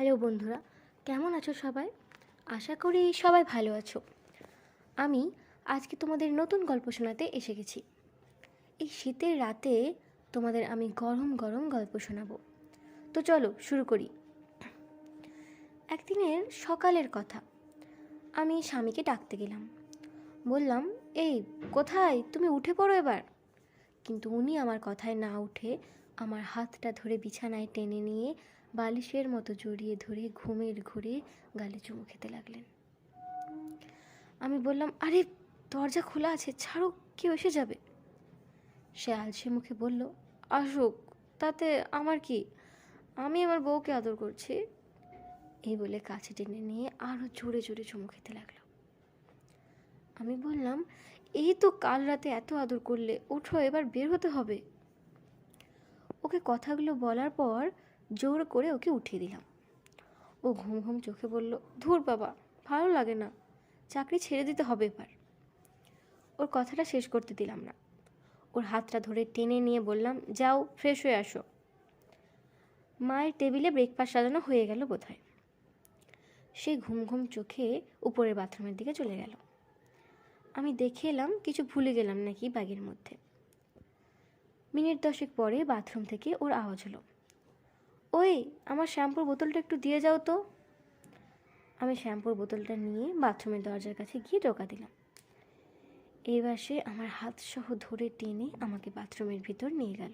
Hello বন্ধুরা, কেমন আছো সবাই? আশা করি সবাই ভালো আছো। আমি আজকে তোমাদের নতুন গল্প শোনাতে এসে গেছি। এই শীতের রাতে তোমাদের আমি গরম গরম গল্প শোনাবো। তো চলো শুরু করি। একদিনের সকালের কথা, আমি স্বামীকে ডাকতে গেলাম। বললাম, এই, কোথায়? তুমি উঠে পড়ো এবার। কিন্তু উনি আমার কথায় না উঠে আমার হাতটা ধরে বিছানায় টেনে নিয়ে বালিশের মতো জড়িয়ে ধরে ঘুমের ঘুরে গালে চুমু খেতে লাগলেন। আমি বললাম, আরে, দরজা খোলা আছে, ছাড়ো, কেউ এসে যাবে। সে আলসে মুখে বলল, আসুক, তাতে আমার কি? আমি আমার বউকে আদর করছি। এই বলে কাছে টেনে নিয়ে আরও জোরে জোরে চুমু খেতে লাগল। আমি বললাম, এই তো কাল রাতে এত আদর করলে ওঠো এবার বের হতে হবে। ওকে কথাগুলো বলার পর জোর করে ওকে উঠিয়ে দিলাম। ও ঘুম ঘুম চোখে বলল, ধুর বাবা, ভালো লাগে না। চাকরি ছেড়ে দিতে হবে এবার। ওর কথাটা শেষ করতে দিলাম না। ওর হাতটা ধরে টেনে নিয়ে বললাম, যাও, ফ্রেশ হয়ে আসো। মায়ের টেবিলে ব্রেকফাস্ট সাজানো হয়ে গেল বোধহয়। সে ঘুম ঘুম চোখে উপরের বাথরুমের দিকে চলে গেল। আমি দেখে এলাম, কিছু ভুলে গেলাম নাকি ব্যাগের মধ্যে। মিনিট দশেক পরে বাথরুম থেকে ওর আওয়াজ হলো। ওই, আমার শ্যাম্পুর বোতলটা একটু দিয়ে যাও তো। আমি শ্যাম্পুর বোতলটা নিয়ে বাথরুমের দরজার কাছে গিয়ে টোকা দিলাম। এইবার সে আমার হাত সহ ধরে টেনে আমাকে বাথরুমের ভিতর নিয়ে গেল।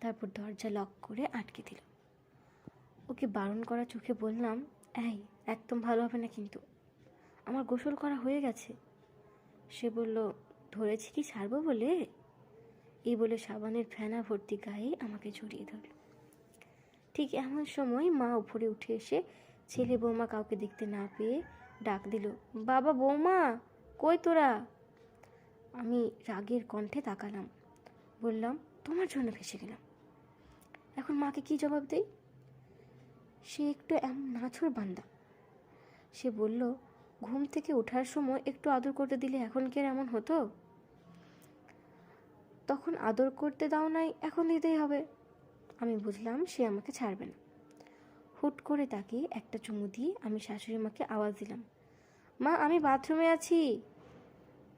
তারপর দরজা লক করে আটকে দিল। ওকে বারণ করা চোখে বললাম, এই, একদম ভালো হবে না কিন্তু। আমার গোসল করা হয়ে গেছে। সে বলল, ধরেছি কি ছাড়বো বলে? এই বলে সাবানের ফেনা ভর্তি গায়ে আমাকে জড়িয়ে ধরল। ঠিক এমন সময় মা উপরে উঠে এসে ছেলে বৌমা কাউকে দেখতে না পেয়ে ডাক দিল, বাবা বৌমা, কই তোরা? আমি রাগের কণ্ঠে তাকালাম, বললাম, তোমার জন্য ফেসে গেলাম। এখন মাকে কি জবাব দেই? সে একটু এমন নাছর বান্দা। সে বলল, ঘুম থেকে ওঠার সময় একটু আদর করতে দিলে এখন কি এমন হতো? তখন আদর করতে দাও নাই, এখন দিতেই হবে। আমি বুঝলাম সে আমাকে ছাড়বে না। হুট করে তাকে একটা চুমু দিয়ে আমি শাশুড়ি মাকে আওয়াজ দিলাম, মা, আমি বাথরুমে আছি।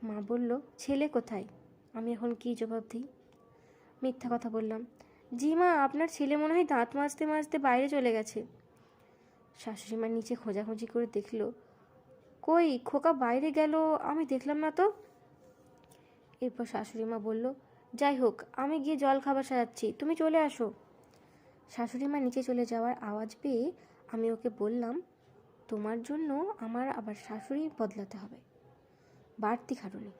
মা বলল, ছেলে কোথায়? আমি এখন কি জবাব দিই? মিথ্যা কথা বললাম, জি মা, আপনার ছেলে মনে হয় দাঁত মাজতে মাজতে বাইরে চলে গেছে। শাশুড়ি মা নিচে খোঁজাখুঁজি করে দেখল, কই, খোকা বাইরে গেল, আমি দেখলাম না তো? এরপর শাশুড়ি মা বলল যাই হোক, আমি গিয়ে জল খাবার সাজাচ্ছি। তুমি চলে আসো। শাশুড়ি মা নিচে চলে যাওয়ার আওয়াজ পেয়ে আমি ওকে বললাম, তোমার জন্য আমার আবার শাশুড়ি বদলাতে হবে। বাড়তি খাটুনি।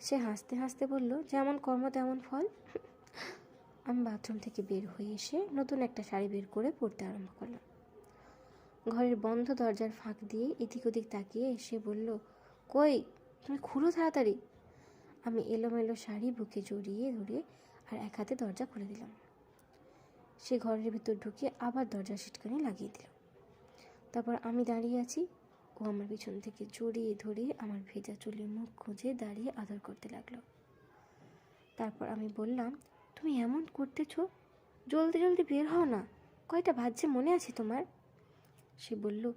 সে হাসতে হাসতে বলল, যেমন কর্ম, তেমন ফল। আমি বাথরুম থেকে বের হয়ে এসে নতুন একটা শাড়ি বের করে পরতে আরম্ভ করলাম। ঘরের বন্ধ দরজার ফাঁক দিয়ে এদিক ওদিক তাকিয়ে এসে বলল, কই, তুমি খুলো তাড়াতাড়ি। আমি এলোমেলো শাড়ি বুকে জড়িয়ে ধরে আর এক হাতে দরজা খুলে দিলাম। সে ঘরের ভিতর ঢুকে আবার দরজা সিটকানি লাগিয়ে দিল। তারপর আমি দাঁড়িয়ে আছি। ও আমার পিছন থেকে জড়িয়ে ধরে আমার ভেজা চুলে মুখ খুঁজে দাঁড়িয়ে আদর করতে লাগল। তারপর আমি বললাম, তুমি এমন করতেছ? জলদি জলদি বের হও না। কয়টা বাজছে মনে আছে তোমার? সে বলল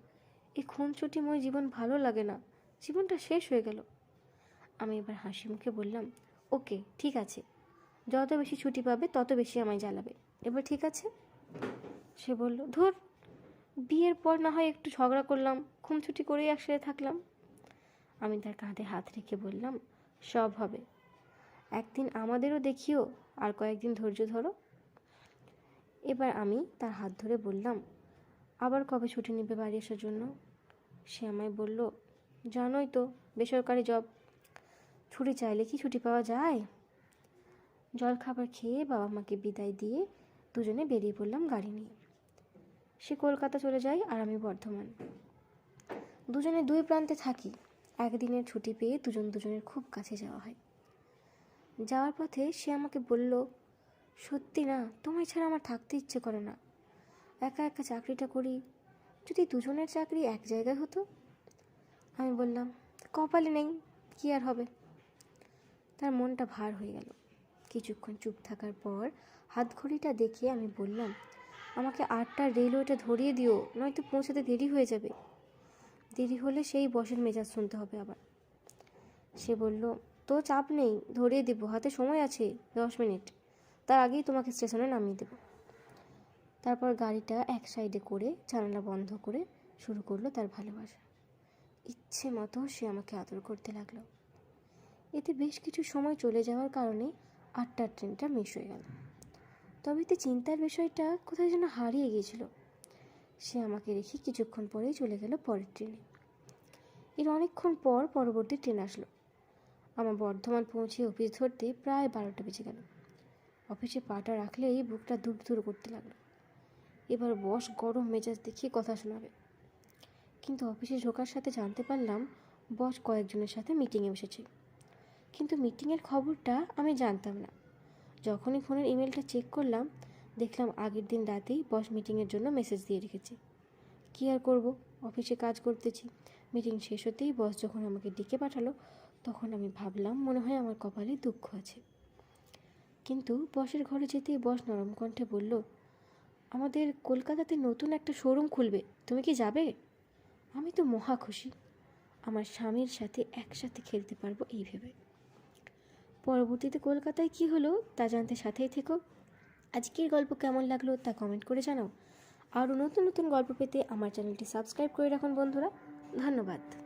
এই খুনচুটিময় জীবন ভালো লাগে না। জীবনটা শেষ হয়ে গেল। আমি এবার হাসি মুখে বললাম, ওকে, ঠিক আছে। যত বেশি ছুটি পাবে, তত বেশি আমায় জ্বালাবে। এবার ঠিক আছে? সে বলল, ধর, বিয়ের পর না হয় একটু ঝগড়া করলাম খুনছুটি করেই একসাথে থাকলাম। আমি তার কাঁধে হাত রেখে বললাম, সব হবে। একদিন আমাদেরও দেখিও, আর কয়েকদিন ধৈর্য ধরো। এবার আমি তার হাত ধরে বললাম, আবার কবে ছুটি নেবে বাড়ি আসার জন্য? সে আমায় বলল, জানোই তো, বেসরকারি জব। ছুটি চাইলে কি ছুটি পাওয়া যায়? জল খাবার খেয়ে বাবা মাকে বিদায় দিয়ে দুজনে বেরিয়ে পড়লাম গাড়ি নিয়ে। সে কলকাতা চলে যায় আর আমি বর্ধমান। দুজনে দুই প্রান্তে থাকি। একদিনের ছুটি পেয়ে দুজন দুজনের খুব কাছে যাওয়া হয়। যাওয়ার পথে সে আমাকে বলল, সত্যি না, তোমায় ছাড়া আমার থাকতে ইচ্ছে করে না। একা একা চাকরিটা করি, যদি দুজনের চাকরি এক জায়গায় হতো? আমি বললাম, কপালে নেই, কি আর হবে? তার মনটা ভার হয়ে গেল। কিছুক্ষণ চুপ থাকার পর হাত ঘড়িটা দেখে আমি বললাম, আমাকে আটটার রেলওয়েটা ধরিয়ে দিও, নয়তো পৌঁছাতে দেরি হয়ে যাবে। দেরি হলে সেই বসের মেজাজ শুনতে হবে আবার। সে বলল, তো চাপ নেই, ধরিয়ে দেবো, হাতে সময় আছে, দশ মিনিট। তার আগেই তোমাকে স্টেশনে নামিয়ে দেবো। তারপর গাড়িটা এক সাইডে করে জানালা বন্ধ করে শুরু করল তার ভালোবাসা। ইচ্ছে মতো সে আমাকে আদর করতে লাগল। এতে বেশ কিছু সময় চলে যাওয়ার কারণে আটটার ট্রেনটা মিস হয়ে গেল। তবে এতে চিন্তার বিষয়টা কোথায় যেন হারিয়ে গিয়েছিল। সে আমাকে রেখে কিছুক্ষণ পরেই চলে গেল পরের ট্রেনে। এর অনেকক্ষণ পর পরবর্তী ট্রেন আসলো। আমার বর্ধমান পৌঁছে অফিস ধরতে প্রায় বারোটা বেজে গেল। অফিসে পাটা রাখলেই বুকটা দূর দূর করতে লাগল। এবার বস গরম মেজাজ দেখিয়ে কথা শোনাবে। কিন্তু অফিসে ঢোকার সাথে জানতে পারলাম, বস কয়েকজনের সাথে মিটিংয়ে বসেছে। কিন্তু মিটিংয়ের খবরটা আমি জানতাম না। যখনই ফোনের ইমেলটা চেক করলাম, দেখলাম আগের দিন রাতেই বস মিটিংয়ের জন্য মেসেজ দিয়ে রেখেছে। কী আর করব? অফিসে কাজ করতেছি। মিটিং শেষ হতেই বস যখন আমাকে ডেকে পাঠালো, তখন আমি ভাবলাম মনে হয় আমার কপালে দুঃখ আছে। কিন্তু বসের ঘরে যেতেই বস নরম কণ্ঠে বলল, আমাদের কলকাতাতে নতুন একটা শোরুম খুলবে, তুমি কি যাবে? আমি তো মহা খুশি। আমার স্বামীর সাথে একসাথে খেলতে পারব এই ভেবে। পরবর্তীতে কলকাতায় কি হলো তা জানতে সাথেই থেকো। আজকের গল্প কেমন লাগল তা কমেন্ট করে জানাও। আরও নতুন নতুন গল্প পেতে আমার চ্যানেলটি সাবস্ক্রাইব করে রাখুন বন্ধুরা। ধন্যবাদ।